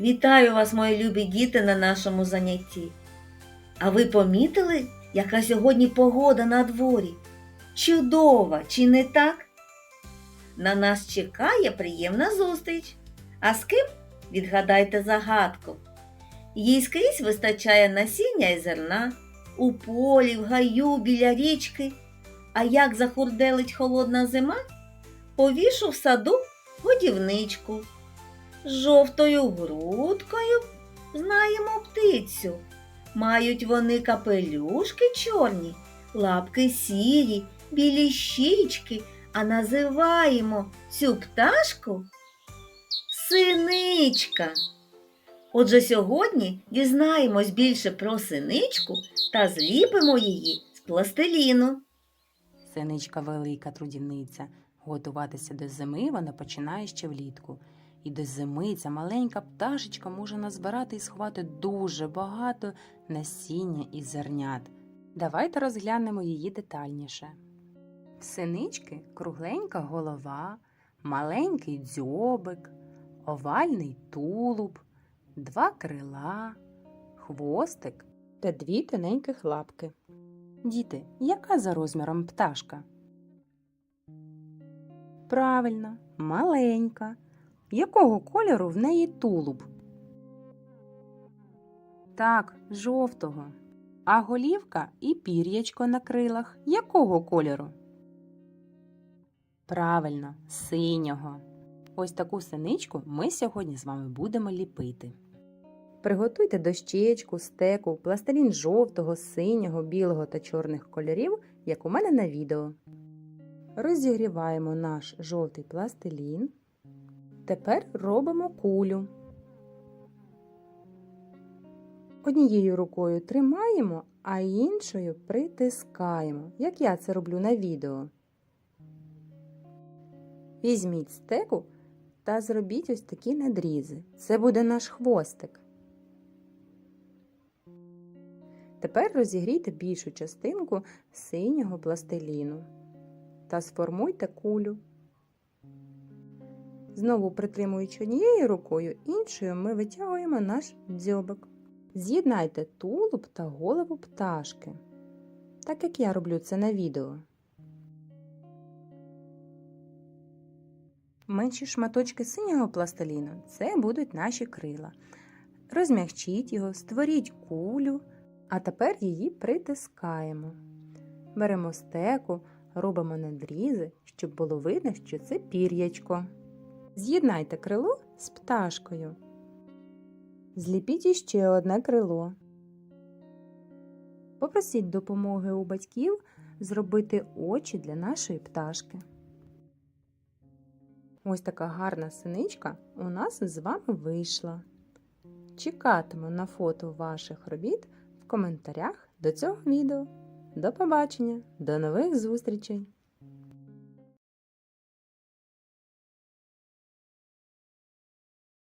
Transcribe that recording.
Вітаю вас, мої любі діти, на нашому занятті. А ви помітили, яка сьогодні погода на дворі? Чудова, чи не так? На нас чекає приємна зустріч. А з ким? Відгадайте загадку. Їй скрізь вистачає насіння і зерна, у полі, в гаю, біля річки. А як захурделить холодна зима, повішу в саду годівничку. З жовтою грудкою знаємо птицю. Мають вони капелюшки чорні, лапки сірі, білі щічки, а називаємо цю пташку синичка. Отже, сьогодні дізнаємось більше про синичку та зліпимо її з пластиліну. Синичка велика трудівниця. Готуватися до зими вона починає ще влітку. І до зими ця маленька пташечка може назбирати і сховати дуже багато насіння і зернят. Давайте розглянемо її детальніше. В синички кругленька голова, маленький дзьобик, овальний тулуб, два крила, хвостик та дві тоненьких лапки. Діти, яка за розміром пташка? Правильно, маленька. Якого кольору в неї тулуб? Так, жовтого. А голівка і пір'ячко на крилах якого кольору? Правильно, синього. Ось таку синичку ми сьогодні з вами будемо ліпити. Приготуйте дощечку, стеку, пластилін жовтого, синього, білого та чорних кольорів, як у мене на відео. Розігріваємо наш жовтий пластилін. Тепер робимо кулю. Однією рукою тримаємо, а іншою притискаємо, як я це роблю на відео. Візьміть стеку та зробіть ось такі надрізи. Це буде наш хвостик. Тепер розігрійте більшу частинку синього пластиліну та сформуйте кулю. Знову притримуючи однією рукою, іншою ми витягуємо наш дзьобик. З'єднайте тулуб та голову пташки, так як я роблю це на відео. Менші шматочки синього пластиліну це будуть наші крила. Розмягчіть його, створіть кулю, а тепер її притискаємо. Беремо стеку, робимо надрізи, щоб було видно, що це пір'ячко. З'єднайте крило з пташкою. Зліпіть іще одне крило. Попросіть допомоги у батьків зробити очі для нашої пташки. Ось така гарна синичка у нас з вами вийшла. Чекатиму на фото ваших робіт в коментарях до цього відео. До побачення, до нових зустрічей!